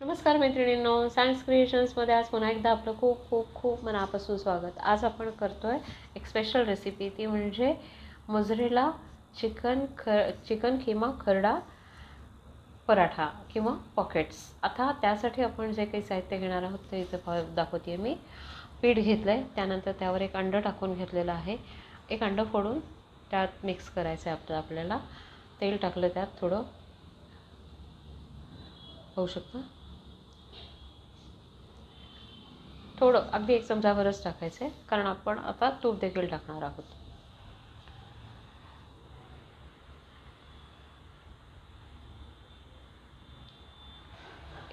नमस्कार मैत्रिणींनो सायन्स क्रिएशन्समध्ये आज पुन्हा एकदा आपलं खूप खूप खूप मनापासून स्वागत. आज आपण करतो आहे एक स्पेशल रेसिपी ती म्हणजे मोजरेला चिकन ख चिकन किंवा खरडा पराठा किंवा पॉकेट्स आता त्यासाठी आपण जे काही साहित्य घेणार आहोत ते इथं दाखवते मी. पीठ घेतलं आहे त्यानंतर त्यावर एक अंडं टाकून घेतलेलं आहे. एक अंडं फोडून त्यात मिक्स करायचं आहे आपलं आपल्याला. तेल टाकलं त्यात थोडं. होऊ शकतं? थोडं अगदी एक चमचाभरच टाकायचं आहे कारण आपण आता तूप देखील टाकणार आहोत.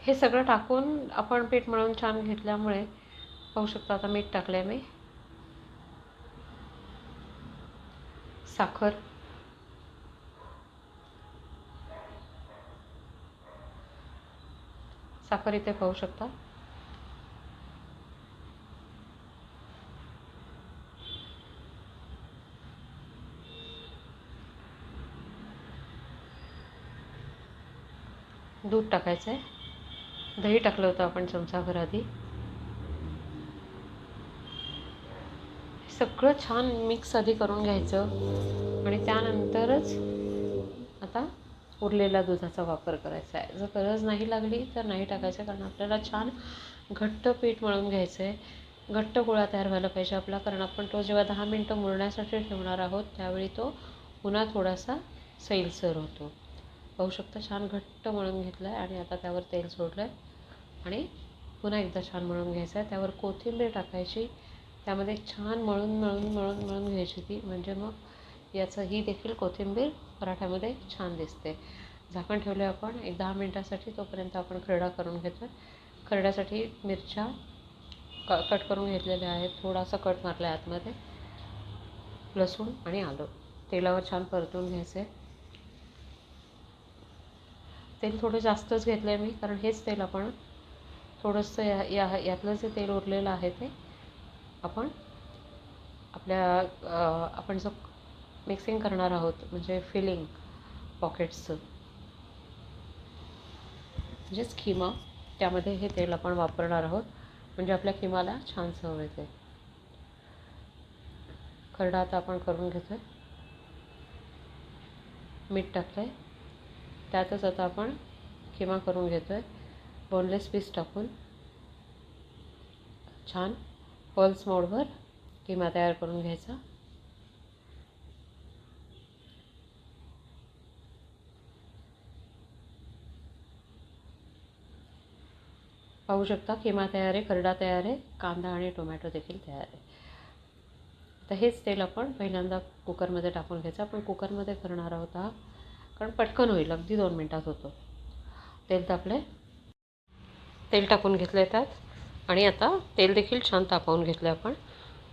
हे सगळं टाकून आपण पीठ मळून छान घेतल्यामुळे पाहू शकता आता मीठ टाकलं आहे मी. साखर. साखर इथे पाहू शकता. दूध टाकायचं आहे दही टाकलं होतं आपण चमचाभर आधी. सगळं छान मिक्स आधी करून घ्यायचं. आणि त्यानंतरच आता उरलेल्या दुधाचा वापर करायचा आहे जर गरज नाही लागली तर नाही टाकायचं कारण आपल्याला छान घट्ट पीठ मळून घ्यायचं आहे घट्ट गोळा तयार व्हायला पाहिजे आपला कारण आपण तो जेव्हा दहा मिनटं मुरण्यासाठी ठेवणार आहोत त्यावेळी तो पुन्हा थोडासा सैलसर होतो. पाहू शकता छान घट्ट मळून घेतलं आहे आणि आता त्यावर तेल सोडलं आहे आणि पुन्हा एकदा छान मळून घ्यायचं आहे त्यावर कोथिंबीर टाकायची. त्यामध्ये छान मळून मळून मळून मळून घ्यायची ती. म्हणजे मग याचं ही देखील कोथिंबीर पराठ्यामध्ये छान दिसते. झाकण ठेवले आपण. एक दहा मिनटासाठी तोपर्यंत आपण खरडा करून घेतो आहे खरड्यासाठी मिरच्या क कट करून घेतलेल्या आहेत. थोडासा कट मारला आहे आतमध्ये. लसूण आणि आलं. तेलावर छान परतून घ्यायचं आहे तेल थोडं जास्तच घेतलं आहे मी कारण हेच तेल आपण थोडंसं या या यातलं जे तेल उरलेलं आहे ते. आपण आपल्या आपण जो मिक्सिंग करणार आहोत म्हणजे फिलिंग पॉकेट्सचं म्हणजेच खिमा त्यामध्ये हे तेल आपण वापरणार आहोत. म्हणजे आपल्या खिमाला छान चव येते. खरडा आता आपण करून घेतो आहे मीठ टाकलं आहे त्यातच आता आपण किमा करून घेतो आहे बोनलेस पीस टाकून. छान. पल्स मोडवर किमा तयार करून घ्यायचा. पाहू शकता किमा तयार आहे खरडा तयार आहे कांदा आणि टोमॅटो देखील तयार आहे. तर हेच तेल आपण पहिल्यांदा कुकरमध्ये टाकून घ्यायचं. आपण कुकरमध्ये करणार आहोत हा कारण पटकन होईल अगदी दोन मिनटात होतो. तेल तापले. तेल टाकून घेतलं आहे त्यात. आणि आता तेल देखील छान तापवून घेतलं आपण.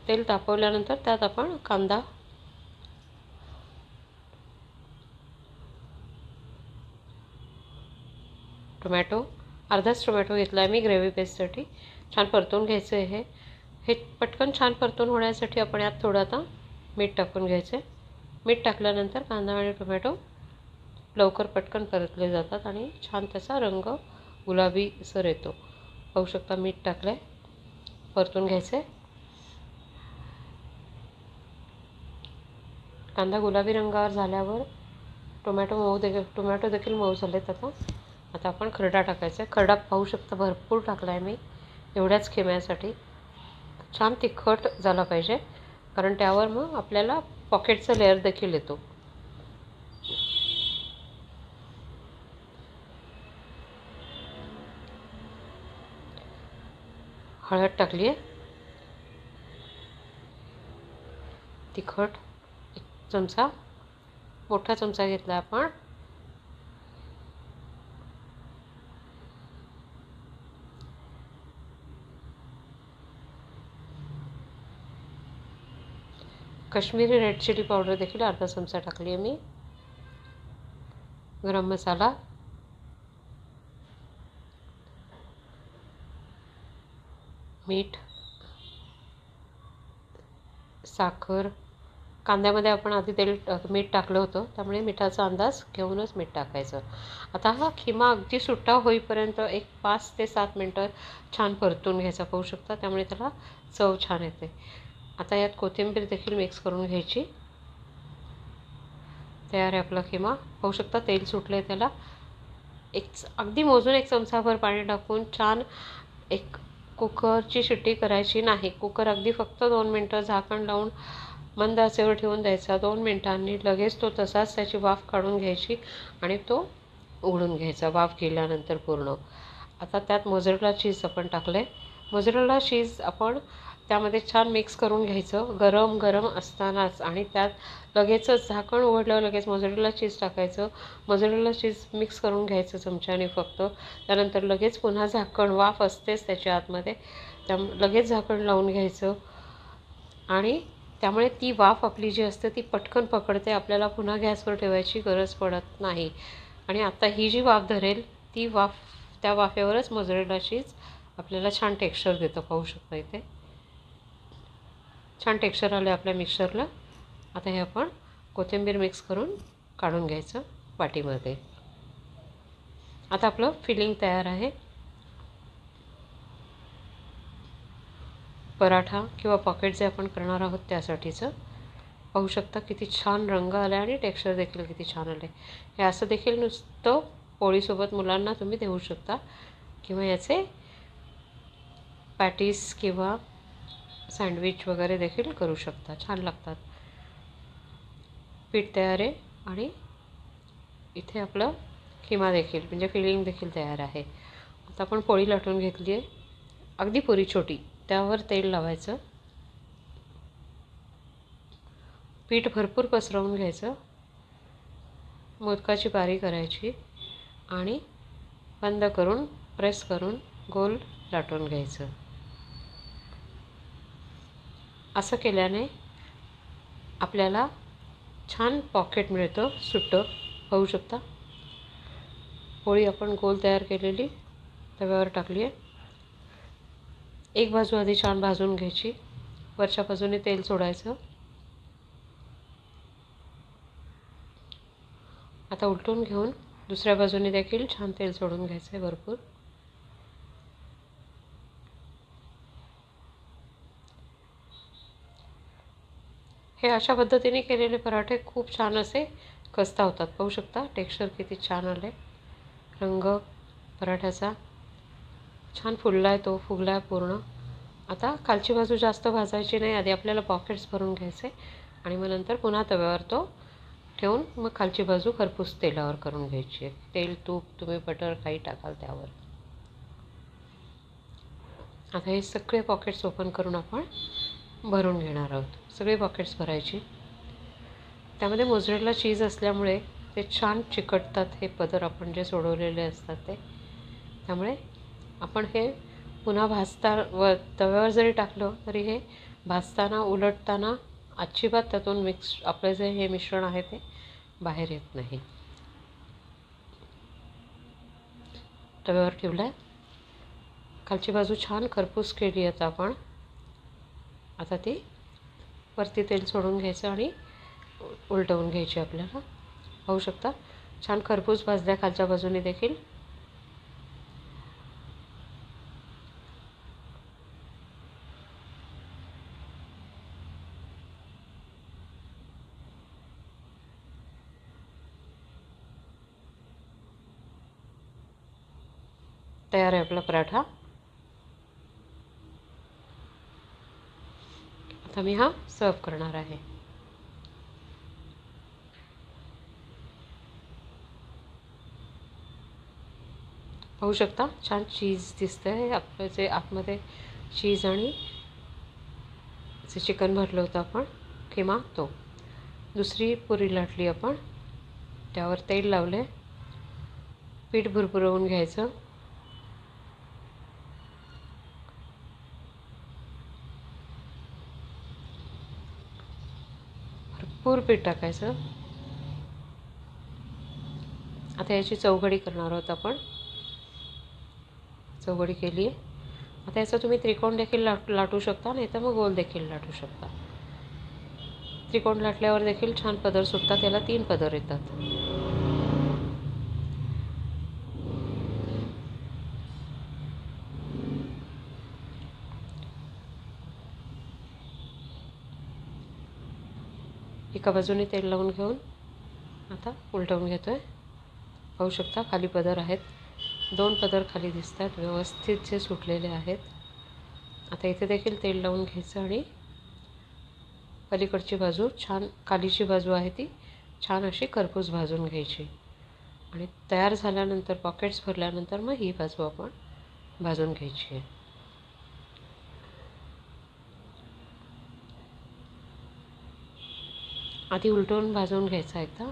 तेल तापवल्यानंतर त्यात आपण कांदा टोमॅटो अर्धाच टोमॅटो घेतला आहे मी ग्रेव्ही पेस्टसाठी. छान परतून घ्यायचं आहे हे. हे पटकन छान परतून होण्यासाठी आपण यात थोडं आता मीठ टाकून घ्यायचं आहे मीठ टाकल्यानंतर कांदा आणि टोमॅटो लवकर पटकन परतले जातात आणि छान त्याचा रंग गुलाबी सर येतो. पाहू शकता मीठ टाकलं आहे परतून घ्यायचं आहे कांदा गुलाबी रंगावर झाल्यावर टोमॅटो मऊ देखील टोमॅटो देखील मऊ झालेत आता. आता आपण खरडा टाकायचा आहे खरडा पाहू शकता भरपूर टाकला आहे मी एवढ्याच खेम्यासाठी. छान तिखट झाला पाहिजे. कारण त्यावर मग आपल्याला पॉकेटचा लेअर देखील येतो. हळद टाकली आहे तिखट एक चमचा मोठा चमचा घेतला आपण. कश्मीरी रेड चिली पावडर देखील अर्धा चमचा टाकली आहे मी. गरम मसाला मीठ साखर. कांद्यामध्ये आपण आधी तेल मीठ टाकलं होतं. त्यामुळे मिठाचा अंदाज घेऊनच मीठ टाकायचं. आता हा खिमा अगदी सुट्टा होईपर्यंत एक पाच ते सात मिनटं छान परतून घ्यायचा पाहू शकता. त्यामुळे त्याला चव छान येते. आता यात कोथिंबीर देखील मिक्स करून घ्यायची. तयार आहे आपला खिमा. पाहू शकता तेल सुटलं आहे त्याला. एक अगदी मोजून एक चमचाभर पाणी टाकून छान एक कुकरची शिट्टी करायची नाही. कुकर अगदी फक्त दोन मिनटं झाकण लावून मंद आचेवर ठेवून द्यायचा. दोन मिनटांनी लगेच तो तसाच त्याची वाफ काढून घ्यायची आणि तो उघडून घ्यायचा. वाफ गेल्यानंतर पूर्ण. आता त्यात मोझरेला चीज आपण टाकलं आहे मोझरेला चीज आपण त्यामध्ये छान मिक्स करून घ्यायचं. गरम गरम असतानाच आणि त्यात लगेचच झाकण उघडल्यावर लगेच मोझरेला चीज टाकायचं. मजुरीला चीज मिक्स करून घ्यायचं चमच्याने फक्त. त्यानंतर लगेच पुन्हा झाकण वाफ असतेच त्याच्या आतमध्ये. त्या लगेच झाकण लावून घ्यायचं. आणि त्यामुळे ती वाफ आपली जी असते ती पटकन पकडते. आपल्याला पुन्हा गॅसवर ठेवायची गरज पडत नाही. आणि आता ही जी वाफ धरेल ती वाफ त्या वाफेवरच मजुरीला चीज आपल्याला छान टेक्स्चर देतं. पाहू शकता इथे. छान टेक्स्चर आलं आपल्या मिक्सरला. आता हे आपण कोथिंबीर मिक्स करून काढून घ्यायचं वाटीमध्ये. आता आपलं फिलिंग तयार आहे. पराठा किंवा पॉकेट जे आपण करणार आहोत त्यासाठीचं. पाहू शकता किती छान रंग आला आणि टेक्स्चर देखील किती छान आले हे असं देखील नुसतं पोळीसोबत मुलांना तुम्ही देऊ शकता. किंवा याचे पॅटीस किंवा सँडविच वगैरे देखील करू शकता. छान लागतात. पीठ तयार आहे आणि इथे आपलं किमा देखील म्हणजे फिलिंग देखील तयार आहे. आता आपण पोळी लाटून घेतली आहे. अगदी पुरी छोटी. त्यावर तेल लावायचं. पीठ भरपूर पसरवून घ्यायचं. मोदकाची पारी करायची आणि बंद करून प्रेस करून गोल लाटून घ्यायचं. असं केल्याने आपल्याला छान पॉकेट मिळतं सुट्टं. पाहू शकता. पोळी आपण गोल तयार केलेली तव्यावर टाकली आहे एक बाजू आधी छान भाजून घ्यायची. वरच्या बाजूने तेल सोडायचं. आता उलटून घेऊन दुसऱ्या बाजूने देखील छान तेल सोडून घ्यायचं आहे भरपूर. हे अशा पद्धतीने केलेले पराठे खूप छान असे खस्ता होतात. पाहू शकता टेक्स्चर किती छान आले रंग पराठ्याचा छान फुलला आहे तो फुगला आहे पूर्ण. आता खालची बाजू जास्त भाजायची नाही आधी आपल्याला पॉकेट्स भरून घ्यायचे आणि मग नंतर पुन्हा तव्यावर तो ठेवून मग खालची बाजू खरपूस तेलावर करून घ्यायची आहे. तेल तूप तुम्ही बटर काही टाकाल त्यावर. आता हे सगळे पॉकेट्स ओपन करून आपण भरून घेणार आहोत. सगळे पॉकेट्स भरायची. त्यामध्ये मोजरेला चीज असल्यामुळे ते छान चिकटतात हे पदर आपण जे सोडवलेले असतात ते. त्यामुळे आपण हे पुन्हा भाजता व तव्यावर जरी टाकलं तरी हे भाजताना उलटताना अजिबात त्यातून मिक्स आपलं जे हे मिश्रण आहे ते बाहेर येत नाही. तव्यावर ठेवलं. आहे खालची बाजू छान खरपूस केली आता आपण. आता ती वरती तेल सोडून घ्यायचं आणि उलटवून घ्यायची आपल्याला. पाहू शकता? छान खरपूस भाजल्या खालच्या बाजूने देखील. तयार आहे आपला पराठा. आता मी हा सर्व करणार आहे. पाहू शकता? छान चीज दिसतं आहे आपलं जे आतमध्ये चीज आणि जे चिकन भरलं होतं आपण किंवा तो दुसरी पुरी लाटली आपण. त्यावर तेल लावले पीठ भुरभुरवून घ्यायचं. पूरपीठ टाकायचं. आता याची चौघडी करणार आहोत आपण. चौघडी केली. आहे आता याचं तुम्ही त्रिकोण देखील लाट लाटू शकता नाही तर मग गोल देखील लाटू शकता. त्रिकोण लाटल्यावर देखील छान पदर सुटतात याला तीन पदर येतात. एका बाजूने तेल लावून घेऊन आता उलटवून घेतो आहे पाहू शकता खाली पदर आहेत. दोन पदर खाली दिसतात. व्यवस्थित जे सुटलेले आहेत. आता इथे देखील तेल लावून घ्यायचं आणि पलीकडची बाजू छान खालीची बाजू आहे ती छान अशी खरपूस भाजून घ्यायची. आणि तयार झाल्यानंतर पॉकेट्स भरल्यानंतर मग ही बाजू आपण भाजून घ्यायची आहे. आधी उलटवून भाजून घ्यायचा एकदा.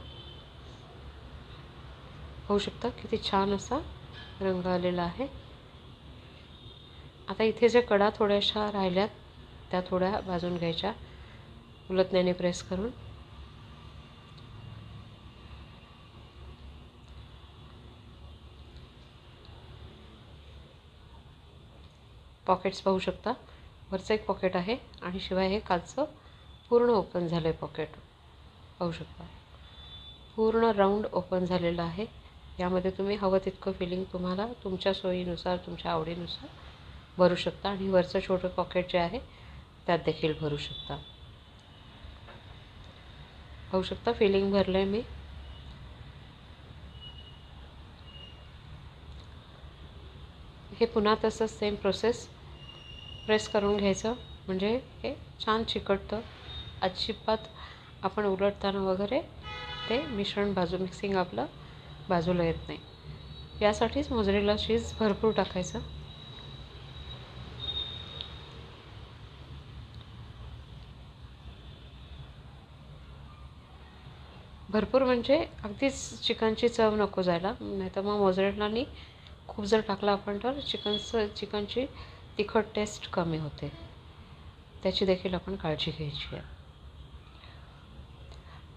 होऊ शकतं? किती छान असा रंग आलेला आहे. आता इथे जे कडा थोड्याशा राहिल्यात त्या थोड्या भाजून घ्यायच्या. उलटण्याने प्रेस करून. पॉकेट्स पाहू शकता. वरचं एक पॉकेट आहे आणि शिवाय हे कालचं पूर्ण ओपन झालं आहे पॉकेट. पाहू शकता. पूर्ण राऊंड ओपन झालेलं आहे. यामध्ये तुम्ही हवं तितकं फिलिंग तुम्हाला तुमच्या सोयीनुसार तुमच्या आवडीनुसार भरू शकता आणि वरचं छोटं पॉकेट जे आहे त्यात देखील भरू शकता. पाहू शकता फिलिंग भरलं आहे मी. हे पुन्हा तसंच सेम प्रोसेस प्रेस करून घ्यायचं. म्हणजे हे छान चिकटतं. अजिबात आपण उलटताना वगैरे ते मिश्रण बाजू मिक्सिंग आपलं बाजूला येत नाही. यासाठीच मोजरेला चीज भरपूर टाकायचं. भरपूर म्हणजे अगदीच चिकनची चव नको जायला. नाही तर मग मोजरेलानी खूप जर टाकला आपण तर चिकनचं चिकनची तिखट टेस्ट कमी होते. त्याची देखील आपण काळजी घ्यायची आहे.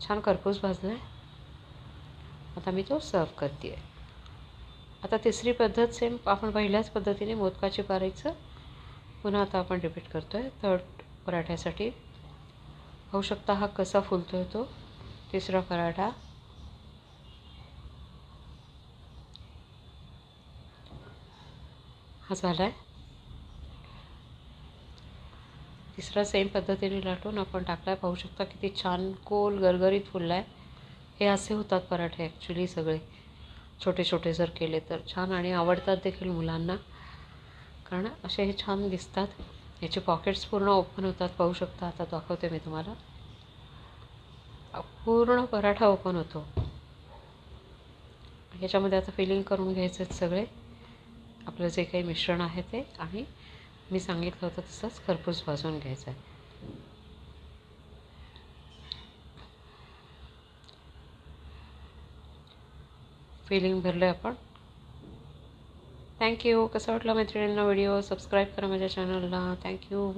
छान करपूस भाजला आहे आता मी तो सर्व करते आहे आता तिसरी पद्धत सेम आपण पहिल्याच पद्धतीने मोदकाची पारायचं. पुन्हा आता आपण रिपीट करतो आहे थर्ड पराठ्यासाठी होऊ शकता हा कसा फुलतो आहे तो. तिसरा पराठा. हा झाला आहे तिसरा सेम पद्धतीने लाटून आपण टाकला आहे पाहू शकता किती छान गोल गरगरीत फुलला आहे हे असे होतात पराठे ॲक्च्युली सगळे. छोटे छोटे जर केले तर छान आणि आवडतात देखील मुलांना. कारण असे हे छान दिसतात. याचे पॉकेट्स पूर्ण ओपन होतात. पाहू शकता आता दाखवते मी तुम्हाला. पूर्ण पराठा ओपन होतो. ह्याच्यामध्ये आता फिलिंग करून घ्यायचं आहेत सगळे. आपलं जे काही मिश्रण आहे ते आणि मी सांगितलं होतं तसंच खरपूस भाजून घ्यायचं आहे. फिलिंग भरलं आपण. थँक्यू कसं वाटलं मैत्रिणींना व्हिडिओ सबस्क्राईब करा माझ्या चॅनलला थँक्यू